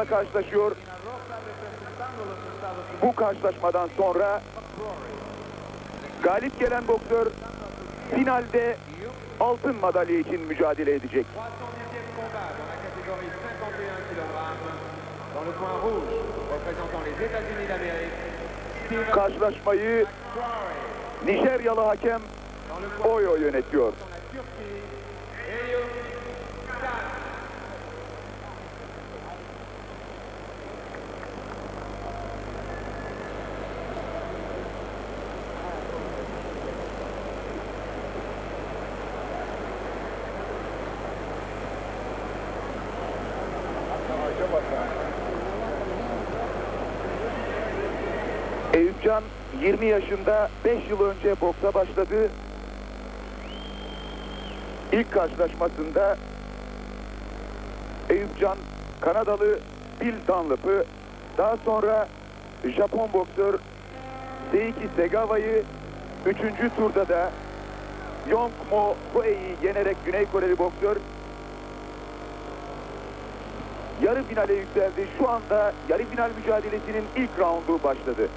Japon'la karşılaşıyor. Bu karşılaşmadan sonra galip gelen boksör finalde altın madalya için mücadele edecek. 310e combat dans la catégorie Eyüpcan 20 yaşında 5 yıl önce boksa başladı. İlk karşılaşmasında Eyüpcan Kanadalı Bill Dunlap'ı daha sonra Japon boksör Seiki Segawa'yı 3. turda da Yong Mo Hue'yi yenerek Güney Koreli boksör yarı finale yükseldi. Şu anda yarı final mücadelesinin ilk raundu başladı.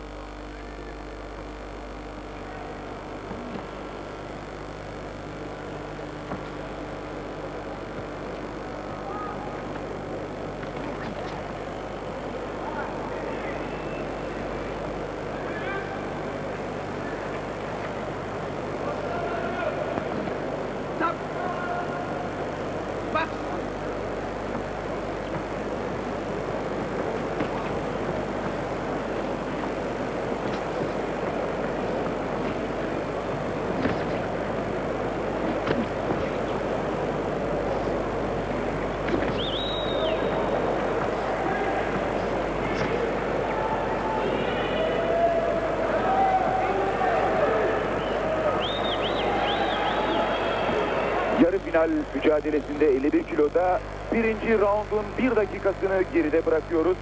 Yarı final mücadelesinde 51 kiloda birinci raundun bir dakikasını geride bırakıyoruz.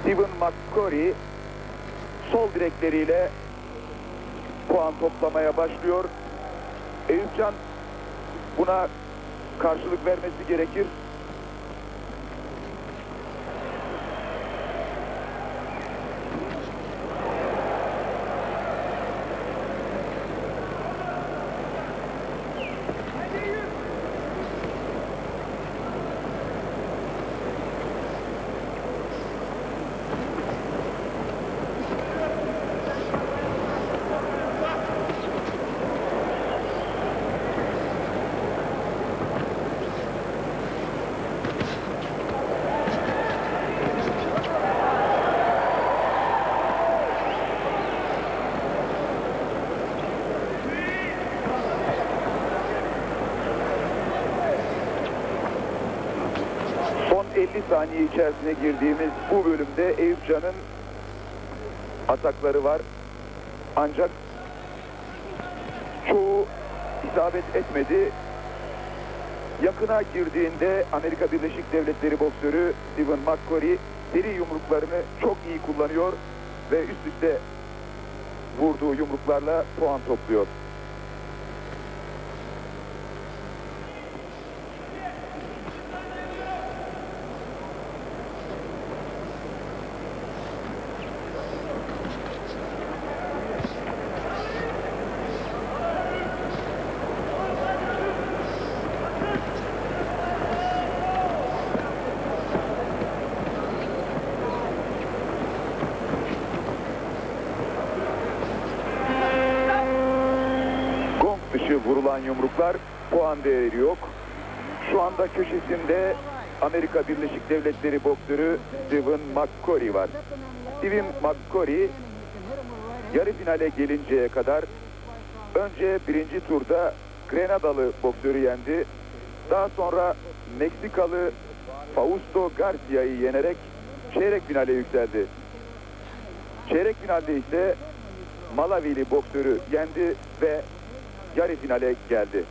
Steven McCurry sol direkleriyle puan toplamaya başlıyor. Eyüpcan buna karşılık vermesi gerekir. Son 50 saniye içerisine girdiğimiz bu bölümde Eyüpcan'ın atakları var. Ancak çoğu isabet etmedi. Yakına girdiğinde Amerika Birleşik Devletleri boksörü Steven McCurry seri yumruklarını çok iyi kullanıyor ve üst üste vurduğu yumruklarla puan topluyor. Vurulan yumruklar puan değeri yok. Şu anda köşesinde Amerika Birleşik Devletleri boksörü Steven McCurry var. Steven McCurry yarı finale gelinceye kadar önce birinci turda Grenadalı boksörü yendi. Daha sonra Meksikalı Fausto Garcia'yı yenerek çeyrek finale yükseldi. Çeyrek finalde ise Malavili boksörü yendi ve yarı finale geldi.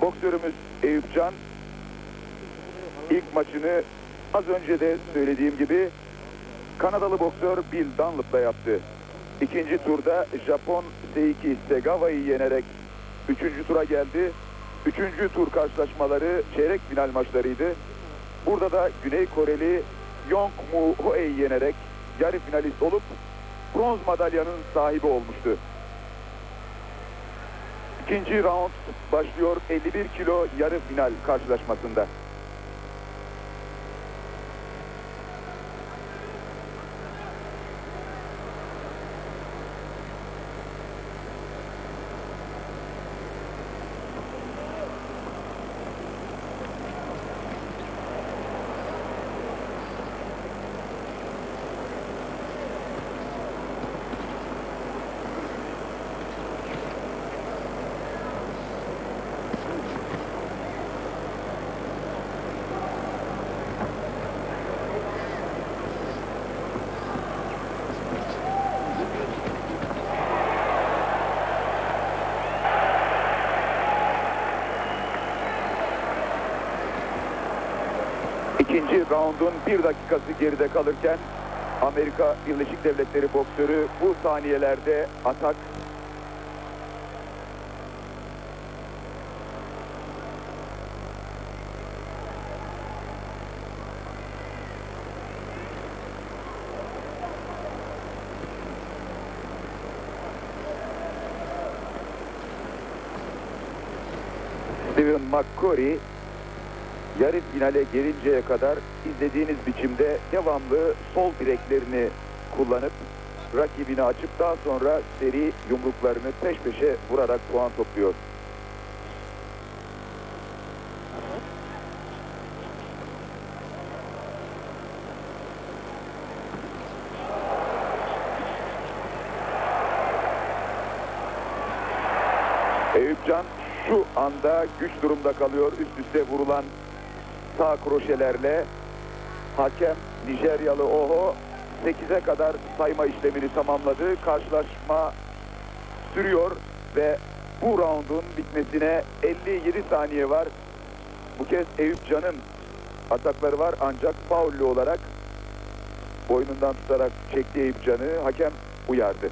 Boksörümüz Eyüp ilk maçını az önce de söylediğim gibi Kanadalı boksör Bill Dunlap'la yaptı. İkinci turda Japon Seiki Segawa'yı yenerek üçüncü tura geldi. Üçüncü tur karşılaşmaları çeyrek final maçlarıydı. Burada da Güney Koreli Yong Mu Hoe'yi yenerek yarı finalist olup bronz madalyanın sahibi olmuştu. İkinci round başlıyor 51 kilo yarı final karşılaşmasında. İkinci raundun bir dakikası geride kalırken Amerika Birleşik Devletleri boksörü bu saniyelerde atak. Steven McCurry yarı finale gelinceye kadar izlediğiniz biçimde devamlı sol bileklerini kullanıp rakibini açıp daha sonra seri yumruklarını peş peşe vurarak puan topluyor. Eyüpcan şu anda güç durumda kalıyor. Üst üste vurulan sağ kroşelerle hakem Nijeryalı Oho 8'e kadar sayma işlemini tamamladı. Karşılaşma sürüyor ve bu roundun bitmesine 57 saniye var. Bu kez Eyüp Can'ın atakları var ancak faullü olarak boynundan tutarak çekti Eyüp Can'ı. Hakem uyardı.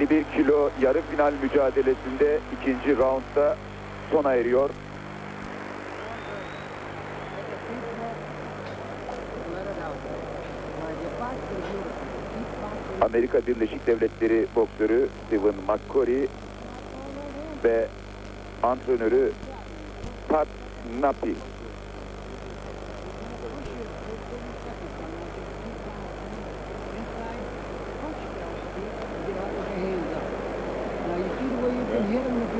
...51 kilo yarı final mücadelesinde ikinci roundda sona eriyor. Amerika Birleşik Devletleri boksörü Steven McCurry ve antrenörü Pat Napi. Now you see the way you can hit him if you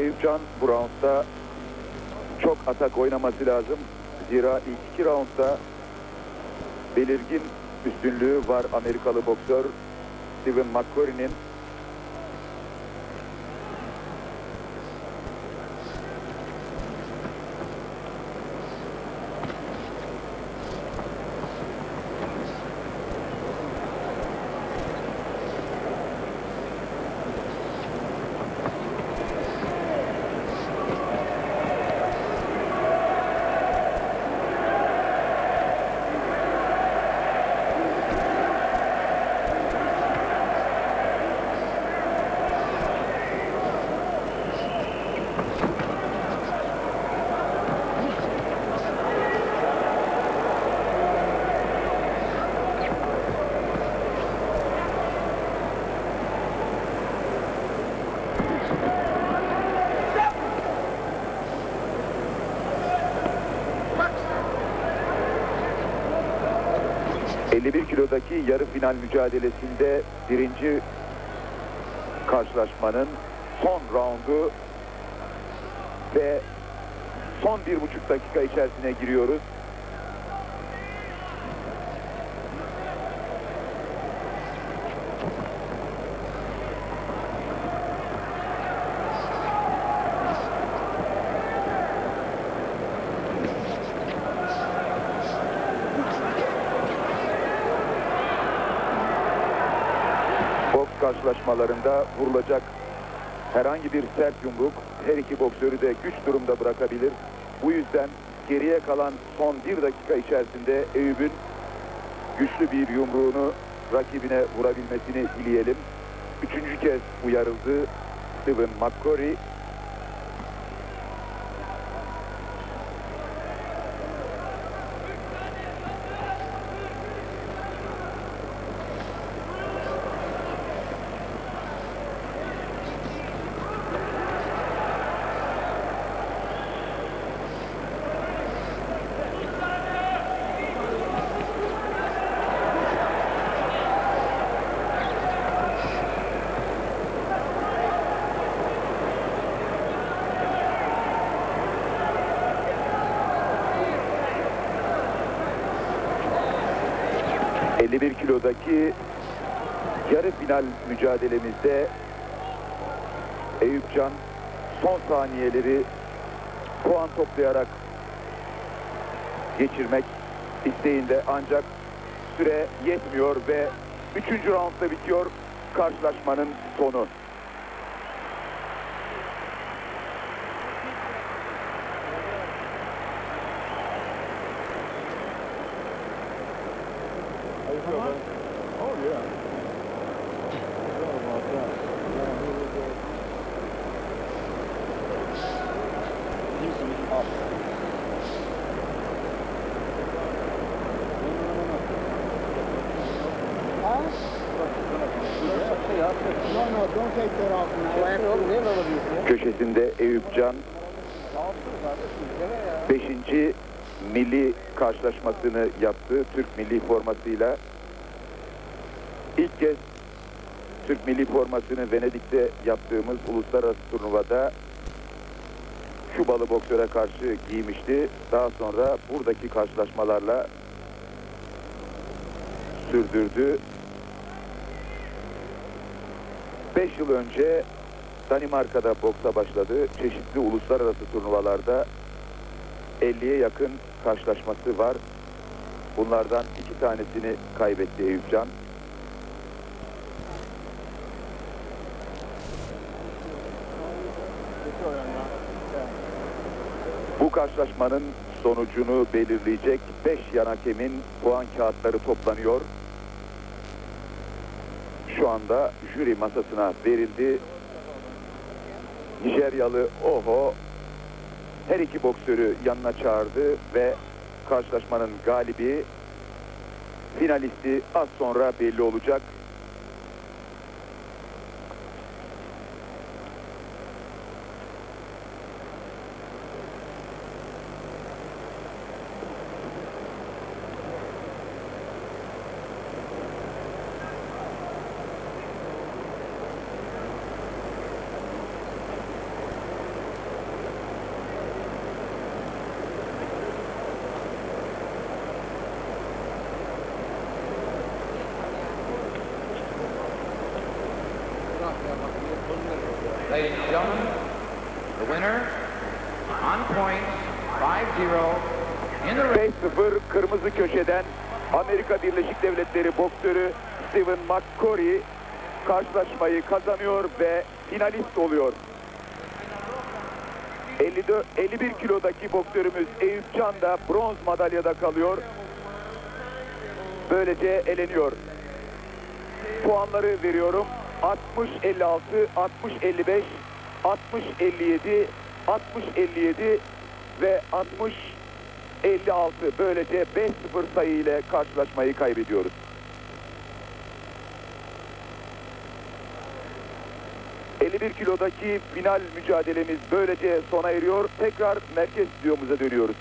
Eyüpcan bu roundda çok atak oynaması lazım. Zira ilk iki roundda belirgin üstünlüğü var Amerikalı boksör Steven McCurry'nin. 51 kilodaki yarı final mücadelesinde birinci karşılaşmanın son roundu ve son bir buçuk dakika içerisine giriyoruz. Karşılaşmalarında vurulacak herhangi bir sert yumruk her iki boksörü de güç durumda bırakabilir. Bu yüzden geriye kalan son bir dakika içerisinde Eyüp'ün güçlü bir yumruğunu rakibine vurabilmesini dileyelim. Üçüncü kez uyarıldı Steven McCurry. ...51 kilodaki yarı final mücadelemizde Eyüpcan son saniyeleri puan toplayarak geçirmek isteğinde ancak süre yetmiyor ve 3. roundda bitiyor karşılaşmanın sonu. Köşesinde Eyüpcan 5. milli karşılaşmasını yaptı Türk milli formasıyla. İlk kez Türk milli formasını Venedik'te yaptığımız uluslararası turnuvada Kübalı boksöre karşı giymişti. Daha sonra buradaki karşılaşmalarla sürdürdü. 5 yıl önce Danimarka'da boksa başladı. Çeşitli uluslararası turnuvalarda 50'ye yakın karşılaşması var. Bunlardan iki tanesini kaybetti Eyüpcan. Bu karşılaşmanın sonucunu belirleyecek 5 yan hakemin puan kağıtları toplanıyor. Şu anda jüri masasına verildi. Nijeryalı Oho her iki boksörü yanına çağırdı ve karşılaşmanın galibi finalisti az sonra belli olacak. Ladies and gentlemen, the winner on point 5-0 in the race. 5-0 kırmızı köşeden Amerika Birleşik Devletleri boksörü Steven McCurry karşılaşmayı kazanıyor ve finalist oluyor. 54, 51 kilodaki boksörümüz Eyüp Can da bronz madalyada kalıyor. Böylece eleniyor. Puanları veriyorum. 60-56, 60-55, 60-57, 60-57 ve 60-56. Böylece 5-0 sayı ile karşılaşmayı kaybediyoruz. ...51 kilodaki final mücadelemiz böylece sona eriyor. Tekrar merkez stüdyomuza dönüyoruz.